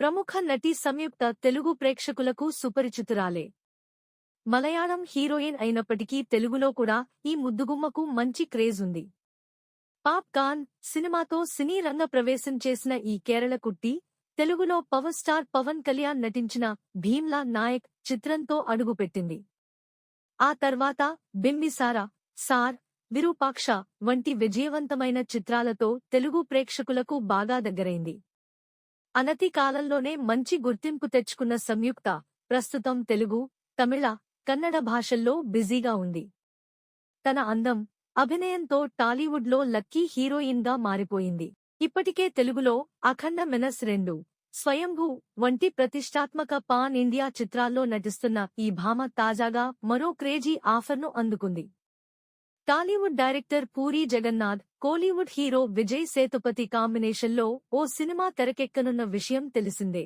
ప్రముఖ నటి సంయుక్త తెలుగు ప్రేక్షకులకు సుపరిచితురాలే. మలయాళం హీరోయిన్ అయినప్పటికీ తెలుగులో కూడా ఈ ముద్దుగుమ్మకు మంచి క్రేజ్ ఉంది. పాప్ ఖాన్ సినిమాతో సినీ రంగ ప్రవేశం చేసిన ఈ కేరళ కుట్టి తెలుగులో పవర్ స్టార్ పవన్ కళ్యాణ్ నటించిన భీమ్లా నాయక్ చిత్రంతో అడుగుపెట్టింది. ఆ తర్వాత బింబిసార సార్ విరూపాక్ష వంటి విజయవంతమైన చిత్రాలతో తెలుగు ప్రేక్షకులకు బాగా దగ్గరైంది. అనతి కాలంలోనే మంచి గుర్తింపు తెచ్చుకున్న సంయుక్త ప్రస్తుతం తెలుగు తమిళ కన్నడ భాషల్లో బిజీగా ఉంది. తన అందం అభినయంతో టాలీవుడ్లో లక్కీ హీరోయిన్గా మారిపోయింది. ఇప్పటికే తెలుగులో అఖండ మెనస్ రెండు స్వయంభూ వంటి ప్రతిష్టాత్మక పాన్ ఇండియా చిత్రాల్లో నటిస్తున్న ఈ భామ తాజాగా మరో క్రేజీ ఆఫర్ను అందుకుంది. టాలీవుడ్ డైరెక్టర్ పూరి జగన్నాథ్ కోలీవుడ్ హీరో విజయ్ సేతుపతి కాంబినేషన్లో ఓ సినిమా తెరకెక్కనున్న విషయం తెలిసిందే.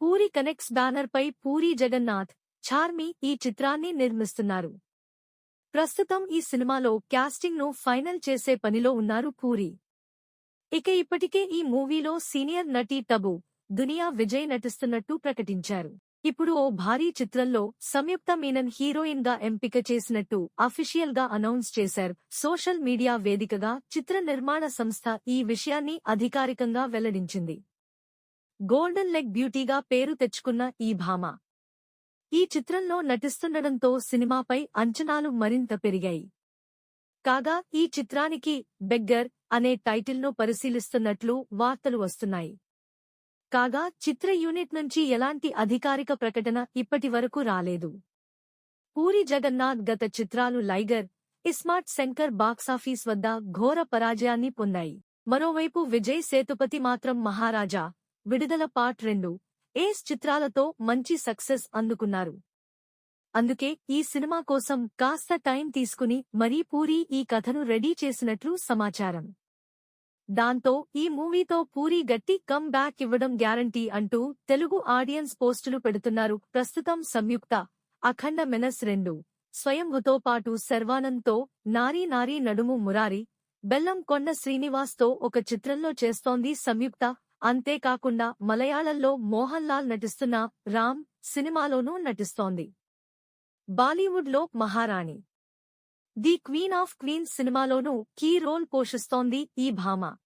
పూరి కనెక్ట్స్ బ్యానర్పై పూరి జగన్నాథ్ ఛార్మి ఈ చిత్రాన్ని నిర్మిస్తున్నారు. ప్రస్తుతం ఈ సినిమాలో క్యాస్టింగ్ను ఫైనల్ చేసే పనిలో ఉన్నారు పూరి. ఇక ఇప్పటికే ఈ మూవీలో సీనియర్ నటి టబు దునియా విజయ్ నటిస్తున్నట్టు ప్రకటించారు. ఇప్పుడు ఓ భారీ చిత్రంలో సంయుక్త మీనన్ హీరోయిన్గా ఎంపిక చేసినట్టు అఫీషియల్గా అనౌన్స్ చేశారు. సోషల్ మీడియా వేదికగా చిత్ర నిర్మాణ సంస్థ ఈ విషయాన్ని అధికారికంగా వెల్లడించింది. గోల్డెన్ లెగ్ బ్యూటీగా పేరు తెచ్చుకున్న ఈ భామ ఈ చిత్రంలో నటిస్తుండడంతో సినిమాపై అంచనాలు మరింత పెరిగాయి. కాగా ఈ చిత్రానికి బెగ్గర్ అనే టైటిల్ను పరిశీలిస్తున్నట్లు వార్తలు వస్తున్నాయి. కాగా చిత్ర యూనిట్ నుంచి ఎలాంటి అధికారిక ప్రకటన ఇప్పటి వరకు రాలేదు. పూరి జగన్నాథ్ గత చిత్రాలు లైగర్ ఇస్మార్ట్ శంకర్ బాక్సాఫీస్ వద్ద ఘోర పరాజయాన్ని పొందాయి. మరోవైపు విజయ్ సేతుపతి మాత్రం మహారాజా విడుదల పార్ట్ రెండు ఏస్ చిత్రాలతో మంచి సక్సెస్ అందుకున్నారు. అందుకే ఈ సినిమా కోసం కాస్త టైం తీసుకుని మరీ పూరి ఈ కథను రెడీ చేసినట్లు సమాచారం. దాంతో ఈ మూవీతో పూరి గట్టి కమ్ బ్యాక్ ఇవ్వడం గ్యారంటీ అంటూ తెలుగు ఆడియన్స్ పోస్టులు పెడుతున్నారు. ప్రస్తుతం సంయుక్త అఖండ మెనస్ రెండు. స్వయంభుతో పాటు శర్వానంద్తో నారీ నారీ నడుము మురారి బెల్లం కొండ శ్రీనివాస్తో ఒక చిత్రంలో చేస్తోంది సంయుక్త. అంతేకాకుండా మలయాళంలో మోహన్ లాల్ నటిస్తున్న రామ్ సినిమాలోనూ నటిస్తోంది. బాలీవుడ్లో Maharani. The queen of queens సినిమాలోనూ key role పోషిస్తోంది ఈ భామ.